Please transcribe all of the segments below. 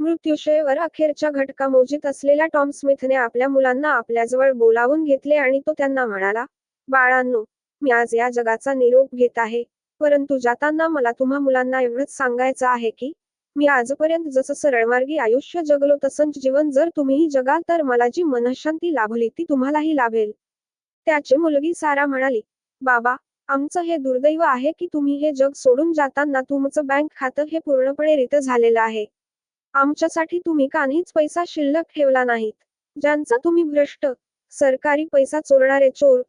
मृत्यूशयेवर अखेरच्या घटका मोजीत असलेल्या टॉम स्मिथने आपल्या मुलांना आपल्याजवळ बोलावून घेतले आणि तो त्यांना म्हणाला बाळांनो मी आज या जगाचा निरोप घेत आहे परंतु जाताना मला तुम्हा मुलांना एवढंच सांगायचं आहे की मी आजपर्यंत जसं सरळमार्गी आयुष्य जगलो तसंच जीवन जर तुम्हीही जगाल तर मला जी मनशांती लाभली ती तुम्हालाही लाभेल. त्याची मुलगी सारा म्हणाली बाबा आमचं हे दुर्दैव आहे की तुम्ही हे जग सोडून जाताना तुमचं बँक खातं हे पूर्णपणे रित झालेलं आहे. आमच्यासाठी तुम्ही काहीच पैसा शिल्लक ठेवला नाहीत. ज्यांचा तुम्ही भ्रष्ट सरकारी पैसा चोरणारे चोर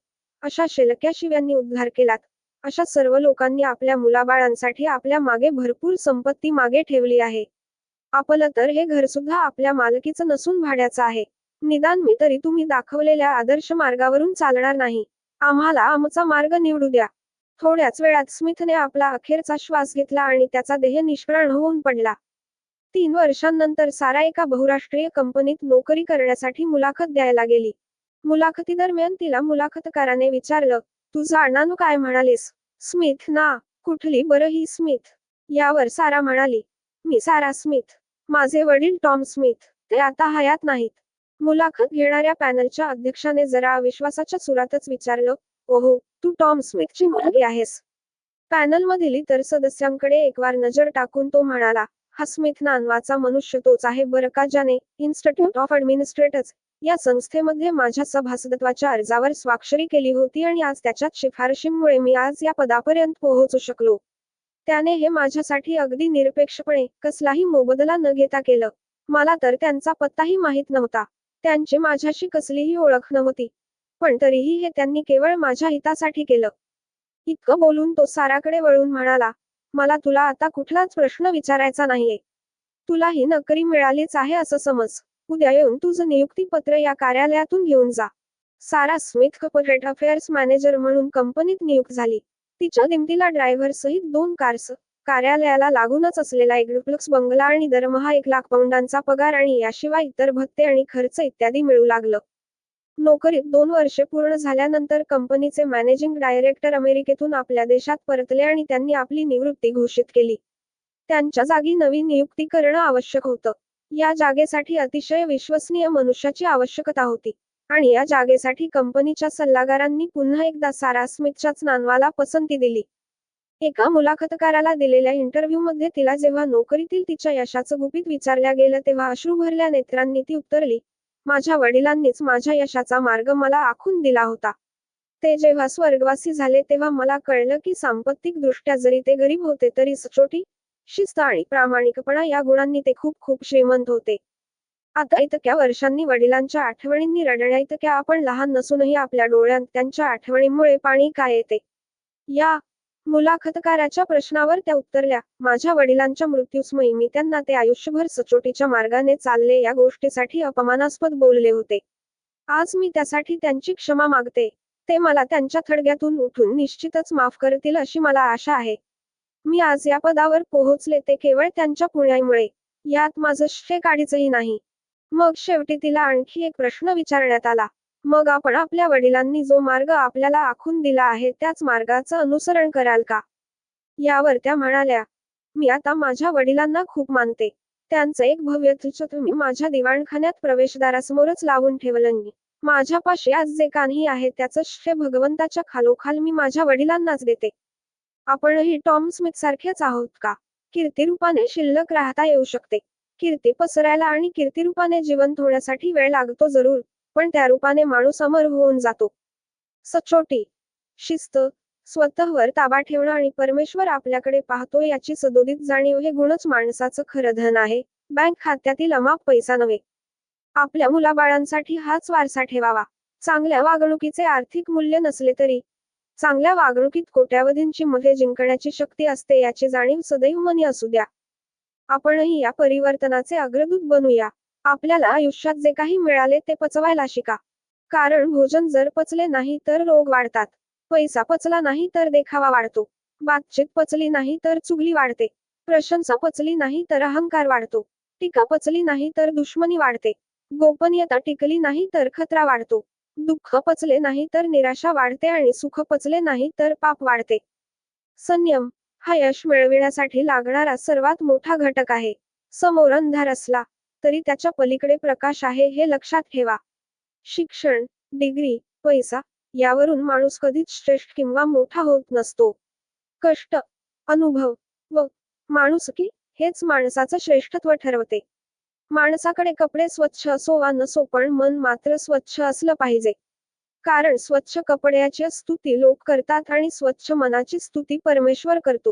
अशा शेलक्या शिव्यांनी उद्धार केलात. अशा सर्व लोकांनी आपल्या मुलाबाळांसाठी आपल्या मागे भरपूर संपत्ती मागे ठेवली आहे. आपलं तर हे घर सुद्धा आपल्या मालकीचं नसून भाड्याचं आहे. निदान मी तरी तुम्ही दाखवलेल्या आदर्श मार्गावरून चालणार नाही. आम्हाला आमचा मार्ग निवडू द्या. थोड्याच वेळात स्मिथने आपला अखेरचा श्वास घेतला आणि त्याचा देह निष्प्राण होऊन पडला. तीन वर्षांनंतर सारा एका बहुराष्ट्रीय कंपनीत नोकरी करण्यासाठी मुलाखत द्यायला गेली. मुलाखतीदरम्यान तिला मुलाखतकाराने विचारलं तुझं आडनाव काय म्हणालीस? स्मिथ ना कुठली बरं ही स्मिथ? यावर सारा म्हणाली मी सारा स्मिथ. माझे वडील टॉम स्मिथ. ते आता हयात नाहीत. मुलाखत घेणाऱ्या पॅनलच्या अध्यक्षाने जरा अविश्वासाच्या सुरातच विचारलं ओहो तू टॉम स्मिथची मुलगी आहेस. पॅनलमधील इतर सदस्यांकडे एकवार नजर टाकून तो म्हणाला हा स्मिथ नावाचा मनुष्य तोच आहे बरं का ज्याने इन्स्टिट्यूट ऑफ ऍडमिनिस्ट्रेटर्स या संस्थेमध्ये माझ्या सभासदत्वाच्या अर्जावर स्वाक्षरी केली होती आणि आज त्याच्यात शिफारशीमुळे मी आज या पदापर्यंत पोहोचू शकलो. त्याने हे माझ्यासाठी अगदी निरपेक्षपणे कसलाही मोबदला न घेता केलं. मला तर त्यांचा पत्ताही माहीत नव्हता. त्यांची माझ्याशी कसलीही ओळख नव्हती. पण तरीही हे त्यांनी केवळ माझ्या हितासाठी केलं. इतकं बोलून तो साराकडे वळून म्हणाला मला तुला आता कुठलाच प्रश्न विचारायचा नाहीये. तुला ही नोकरी मिळालीच आहे असं समज. उद्या येऊन तुझं नियुक्तीपत्र या कार्यालयातून घेऊन जा. Sarah Smith corporate affairs manager म्हणून कंपनीत नियुक्त झाली. तिच्या दिमतीला ड्रायव्हर सहित दोन कार्स. कार्यालयाला लागूनच असलेला एक डुप्लक्स बंगला आणि दरमहा एक लाख पौंडांचा पगार आणि याशिवाय इतर भत्ते आणि खर्च इत्यादी मिळू लागलं. नोकरीत दोन वर्षे पूर्ण झाल्यानंतर कंपनीचे मॅनेजिंग डायरेक्टर अमेरिकेतून आपल्या देशात परतले आणि त्यांनी आपली निवृत्ती घोषित केली. त्यांच्या जागी नवीन नियुक्ती करणं आवश्यक होतं. या जागेसाठी अतिशय विश्वसनीय मनुष्याची आवश्यकता होती. आणि या जागेसाठी कंपनीच्या सल्लागारांनी पुन्हा एकदा सारा स्मिथच्याच नानवाला पसंती दिली. एका मुलाखतकाराला दिलेल्या इंटरव्ह्यू मध्ये तिला जेव्हा नोकरीतील तिच्या यशाचं गुपित विचारल्या गेलं तेव्हा अश्रू भरल्या नेत्रांनी ती उत्तरली माझ्या वडिलांनीच माझ्या यशाचा मार्ग मला आखून दिला होता. ते जेव्हा स्वर्गवासी झाले तेव्हा मला कळलं की सांपत्तिक दृष्ट्या जरी ते गरीब होते तरी सचोटी शिस्त आणि प्रामाणिकपणा या गुणांनी ते खूप खूप श्रीमंत होते. आता इतक्या वर्षांनी वडिलांच्या आठवणींनी रडण्या इतक्या आपण लहान नसूनही आपल्या डोळ्यात त्यांच्या आठवणींमुळे पाणी काय येते? या मुलाखतकाराच्या प्रश्नावर त्या उत्तरल्या माझ्या वडिलांच्या मृत्यूसमयी मी त्यांना ते आयुष्यभर सचोटीच्या मार्गाने चालले या गोष्टीसाठी अपमानास्पद बोलले होते. आज मी त्यासाठी त्यांची क्षमा मागते. ते मला त्यांच्या थडग्यातून उठून निश्चितच माफ करतील अशी मला आशा आहे. मी आज या पदावर पोहोचले ते केवळ त्यांच्या पुण्यामुळे यात माझं श्रेय काढीचही नाही. मग शेवटी तिला आणखी एक प्रश्न विचारण्यात आला. मग आपण आपल्या वडिलांनी जो मार्ग आपल्याला आखून दिला आहे त्याच मार्गाचं अनुसरण कराल का? यावर त्या म्हणाल्या मी आता माझ्या वडिलांना खूप मानते. त्यांचं एक भव्य तुम्ही माझ्या दिवाणखान्यात प्रवेशदारासमोरच लावून ठेवलं माझ्यापाशी आज जे काही आहे त्याचं श्रेय भगवंताच्या खालोखाल मी माझ्या वडिलांनाच देते. आपणही टॉम स्मिथ सारखेच आहोत का? कीर्तिरूपाने शिल्लक राहता येऊ शकते. कीर्ती पसरायला आणि कीर्तिरूपाने जिवंत होण्यासाठी वेळ लागतो जरूर. पण त्या रूपाने माणूस अमर होऊन जातो. सचोटी शिस्त स्वतःवर ताबा ठेवणं आणि परमेश्वर आपल्याकडे पाहतो याची सदोदित जाणीव हे गुणच माणसाचं खरं धन आहे. बँक खात्यातील अमाप पैसा नव्हे. आपल्या मुलाबाळांसाठी हाच वारसा ठेवावा. चांगल्या वागणुकीचे आर्थिक मूल्य नसले तरी चांगल्या वागणुकीत कोट्यावधींची मते जिंकण्याची शक्ती असते याची जाणीव सदैव मनी असू द्या. आपणही या परिवर्तनाचे अग्रदूत बनूया. आपल्याला आयुष्यात जे काही मिळाले ते पचवायला शिका. कारण भोजन जर पचले नाही तर रोग वाढतात. पैसा पचला नाही तर देखावा वाढतो. बातचीत पचली नाही तर चुगली वाढते. प्रशंसा पचली नाही तर अहंकार वाढतो. टीका पचली नाही तर दुश्मनी वाढते. गोपनीयता टिकली नाही तर खतरा वाढतो. दुःख पचले नाही तर निराशा वाढते आणि सुख पचले नाही तर पाप वाढते. संयम हा यश मिळविण्यासाठी लागणारा सर्वात मोठा घटक आहे. समोर अंधार असला तरी त्याच्या पलीकडे प्रकाश आहे हे लक्षात ठेवा. शिक्षण डिग्री पैसा यावरून माणूस कधीच श्रेष्ठ किंवा मोठा होत नसतो. कष्ट अनुभव व माणुसकी हेच माणसाचं श्रेष्ठत्व ठरवते. माणसाकडे कपडे स्वच्छ असो वा नसो पण मन मात्र स्वच्छ असलं पाहिजे. कारण स्वच्छ कपड्याची स्तुती लोक करतात आणि स्वच्छ मनाची स्तुती परमेश्वर करतो.